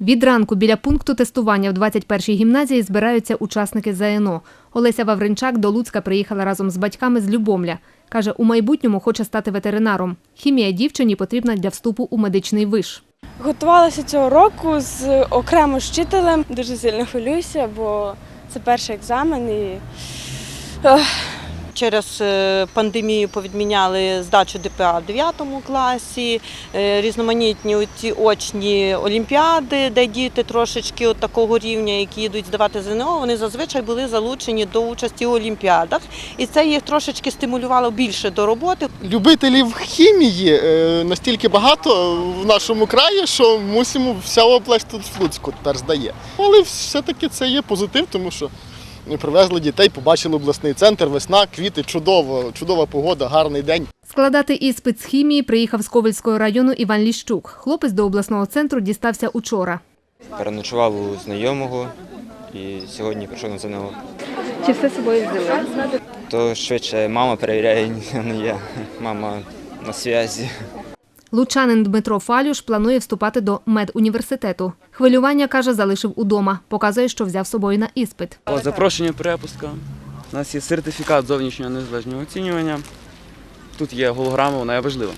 Від ранку біля пункту тестування в 21-й гімназії збираються учасники ЗНО. Олеся Вавринчак до Луцька приїхала разом з батьками з Любомля. Каже, у майбутньому хоче стати ветеринаром. Хімія дівчині потрібна для вступу у медичний виш. Готувалася цього року з окремо з вчителем. Дуже сильно хвилююся, бо це перший екзамен і Через е, пандемію повідміняли здачу ДПА в 9 класі, е, різноманітні ці очні олімпіади, де діти трошечки от такого рівня, які йдуть здавати ЗНО, вони зазвичай були залучені до участі у олімпіадах. І це їх трошечки стимулювало більше до роботи. Любителів хімії е, настільки багато в нашому краї, що мусимо вся область тут в Луцьку тепер здає. Але все-таки це є позитив, тому що привезли дітей, побачили обласний центр, весна, квіти, чудово, чудова погода, гарний день. Складати іспит з хімії приїхав з Ковельського району Іван Ліщук. Хлопець до обласного центру дістався учора. Переночував у знайомого і сьогодні прийшов на ЗНО. Чи все собою взяли? То швидше мама перевіряє, а не я. Мама на зв'язі. Лучанин Дмитро Фалюш планує вступати до медуніверситету. Хвилювання, каже, залишив удома. Показує, що взяв з собою на іспит. Запрошення перепуска. У нас є сертифікат зовнішнього незалежного оцінювання. Тут є голограма, вона є важлива.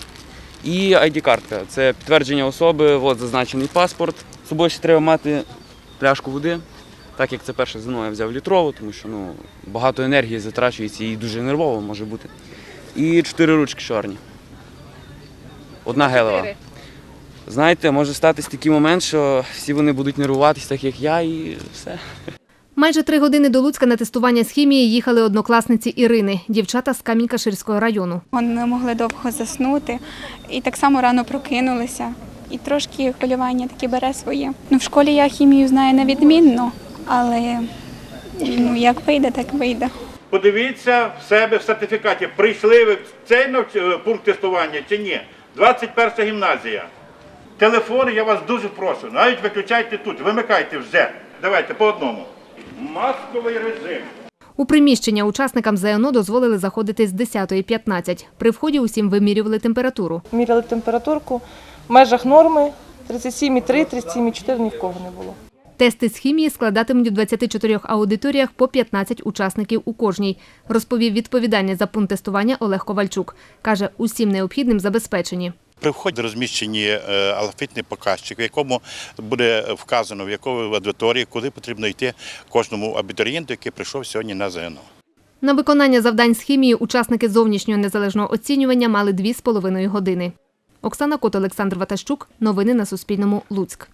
І ID-картка це підтвердження особи, от зазначений паспорт. З собою ще треба мати пляшку води, так як це перше ЗНО я взяв літрову, тому що ну, багато енергії затрачується і дуже нервово може бути. І чотири ручки чорні. Одна гелева. Знаєте, може статись такий момент, що всі вони будуть нервуватись, так як я, і все. Майже три години до Луцька на тестування з хімії їхали однокласниці Ірини, дівчата з Камінь-Каширського району. Вони не могли довго заснути і так само рано прокинулися. І трошки хвилювання таке бере своє. Ну, в школі я хімію знаю невідмінно, але ну, як вийде, так вийде. Подивіться в себе в сертифікаті, прийшли ви в цей е, пункт тестування чи ні. 21 гімназія. Телефони я вас дуже прошу. Навіть виключайте тут, вимикайте вже. Давайте по одному. Масковий режим. У приміщення учасникам ЗНО дозволили заходити з 10.15. При вході усім вимірювали температуру. міряли температурку в межах норми 37,3, 37,4 ні в кого не було. Тести з хімії складатимуть у 24 аудиторіях по 15 учасників у кожній, розповів відповідальний за пункт тестування Олег Ковальчук. Каже, усім необхідним забезпечені. При вході розміщені е, алфавітний показчик, в якому буде вказано, в якої аудиторії, куди потрібно йти кожному абітурієнту, який прийшов сьогодні на ЗНО. На виконання завдань з хімії учасники зовнішнього незалежного оцінювання мали 2,5 години. Оксана Кот, Олександр Ватащук. Новини на Суспільному. Луцьк.